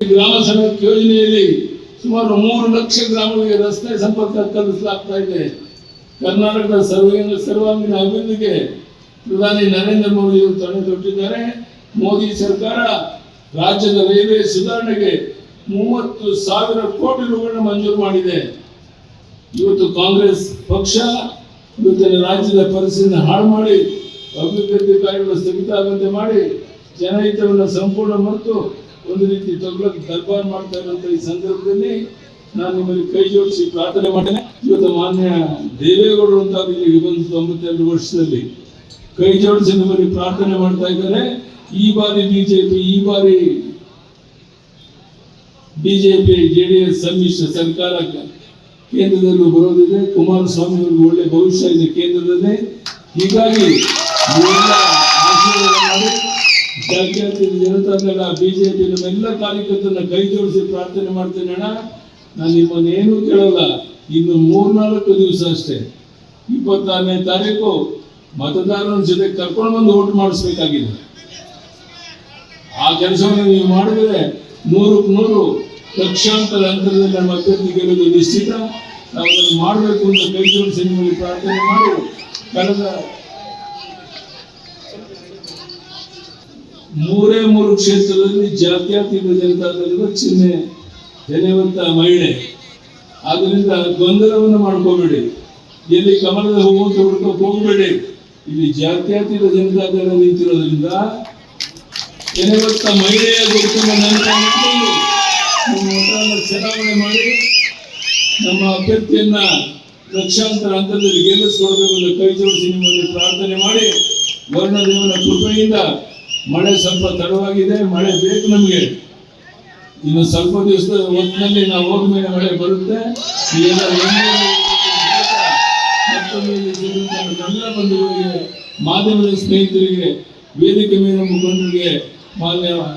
ಗ್ರಾಮ ಸಡಕ್ ಯೋಜನೆಯಲ್ಲಿ ಸುಮಾರು ಮೂರು ಲಕ್ಷ ಗ್ರಾಮಗಳಿಗೆ ರಸ್ತೆ ಸಂಪರ್ಕ ಕಲ್ಪಿಸಲಾಗ್ತಾ ಇದೆ. ಕರ್ನಾಟಕದ ಸರ್ವಾಂಗ ಸರ್ವಾಂಗೀಣ ಅಭಿವೃದ್ಧಿಗೆ ಪ್ರಧಾನಿ ನರೇಂದ್ರ ಮೋದಿ ಅವರು ತಡೆ ತೊಟ್ಟಿದ್ದಾರೆ. ಮೋದಿ ಸರ್ಕಾರ ರಾಜ್ಯದ ರೈಲ್ವೆ ಸುಧಾರಣೆಗೆ ಮೂವತ್ತು ಸಾವಿರ ಕೋಟಿ ರೂಪಾಯಿಗಳನ್ನು ಮಂಜೂರು ಮಾಡಿದೆ. ಇವತ್ತು ಕಾಂಗ್ರೆಸ್ ಪಕ್ಷ ಇವತ್ತಿನ ರಾಜ್ಯದ ಪರಿಸ್ಥಿತಿಯನ್ನು ಹಾಳು ಮಾಡಿ, ಅಭಿವೃದ್ಧಿ ಕಾರ್ಯಗಳು ಸ್ಥಗಿತ ಆಗುವಂತೆ ಮಾಡಿ, ಜನಹಿತವನ್ನು ಸಂಪೂರ್ಣ ಮರೆತು ಒಂದು ರೀತಿ ತಗೊಳ್ಳೋಕೆ ದರ್ಬಾರ್ ಮಾಡ್ತಾ ಇರುವಂತ ಈ ಸಂದರ್ಭದಲ್ಲಿ ನಾನು ನಿಮ್ಮಲ್ಲಿ ಕೈ ಜೋಡಿಸಿ ಪ್ರಾರ್ಥನೆ ಮಾಡಿದೆ ಇವತ್ತು ಮಾನ್ಯ ದೇವೇಗೌಡರು ಅಂತ ಇಲ್ಲಿಗೆ ಬಂದು ತೊಂಬತ್ತೆರಡು ವರ್ಷದಲ್ಲಿ ಕೈ ಜೋಡಿಸಿ ನಿಮ್ಮಲ್ಲಿ ಪ್ರಾರ್ಥನೆ ಮಾಡ್ತಾ ಇದ್ದಾರೆ. ಈ ಬಾರಿ ಬಿಜೆಪಿ ಈ ಬಾರಿ ಬಿಜೆಪಿ ಜೆಡಿಎಸ್ ಸಮ್ಮಿಶ್ರ ಸರ್ಕಾರ ಕೇಂದ್ರದಲ್ಲೂ ಬರೋದಿದೆ. ಕುಮಾರಸ್ವಾಮಿ ಅವರಿಗೆ ಒಳ್ಳೆ ಭವಿಷ್ಯ ಇದೆ ಕೇಂದ್ರದಲ್ಲಿ. ಹೀಗಾಗಿ ನೀವೆಲ್ಲ ಜನತಾ ದಳ ಜಾತ್ಯತೀತ ಬಿಜೆಪಿ ನಮ್ಮೆಲ್ಲ ಕಾರ್ಯಕರ್ತರನ್ನ ಕೈ ಜೋಡಿಸಿ ಪ್ರಾರ್ಥನೆ ಮಾಡ್ತೇನೆ ಅಣ್ಣ. ನಾನು ನಿಮ್ಮನ್ನೇನು ಕೇಳಲ್ಲ, ಇನ್ನು ಮೂರ್ನಾಲ್ಕು ದಿವಸ ಅಷ್ಟೇ. ಇಪ್ಪತ್ತಾರನೇ ತಾರೀಕು ಮತದಾರರ ಜೊತೆ ಕರ್ಕೊಂಡು ಬಂದು ಓಟ್ ಮಾಡಿಸ್ಬೇಕಾಗಿದೆ. ಆ ಕೆಲಸವನ್ನು ನೀವು ಮಾಡಿದ್ರೆ ನೂರಕ್ಕೆ ನೂರು ಲಕ್ಷಾಂತರ ಅಂತರದಲ್ಲಿ ನಮ್ಮ ಅಭ್ಯರ್ಥಿ ಗೆಲ್ಲುವುದು ನಿಶ್ಚಿತ. ನಾವು ಮಾಡಬೇಕು ಅಂತ ಕೈ ಜೋಡಿಸಿ ನಿಮ್ಮಲ್ಲಿ ಪ್ರಾರ್ಥನೆ ಮಾಡಿ. ಕಳೆದ ಮೂರೇ ಮೂರು ಕ್ಷೇತ್ರದಲ್ಲಿ ಜಾತ್ಯತೀತ ಜನತಾದಳದ ಚಿಹ್ನೆ ಜನೆವಂತ ಮಹಿಳೆ. ಆದ್ರಿಂದ ಗೊಂದಲವನ್ನು ಮಾಡ್ಕೋಬೇಡಿ. ಎಲ್ಲಿ ಕಮಲದ ಹೂವು ಅಂತ ಹುಡ್ಕೋಕ್ ಹೋಗ್ಬೇಡಿ. ಇಲ್ಲಿ ಜಾತ್ಯಾತೀತ ಜನತಾದಳ ನಿಂತಿರೋದ್ರಿಂದ ಕೆಲವತ್ತ ಮಹಿಳೆಯ ಗುರುತನ್ನು ನಂತರ ಚಲಾವಣೆ ಮಾಡಿ ನಮ್ಮ ಅಭ್ಯರ್ಥಿಯನ್ನ ಲಕ್ಷಾಂತರ ಹಂತದಲ್ಲಿ ಗೆಲ್ಲಿಸಿಕೊಳ್ಳಬೇಕು ಕೈ ಜೋಡಿಸಿ ನಿಮ್ಮಲ್ಲಿ ಪ್ರಾರ್ಥನೆ ಮಾಡಿ. ವರ್ಣದೇವನ ಕೃಪೆಯಿಂದ ಮಳೆ ಸ್ವಲ್ಪ ತಡವಾಗಿದೆ, ಮಳೆ ಬೇಕು ನಮಗೆ. ಇನ್ನು ಸ್ವಲ್ಪ ದಿವಸದ ಹೊತ್ತಿನಲ್ಲಿ ನಾವು ಹೋದ್ಮೇಲೆ ಮಳೆ ಬರುತ್ತೆ. ಮಾಧ್ಯಮದ ಸ್ನೇಹಿತರಿಗೆ, ವೇದಿಕೆ ಮೇಲೆ ಮುಖಂಡರಿಗೆ ಮಾನ್ಯ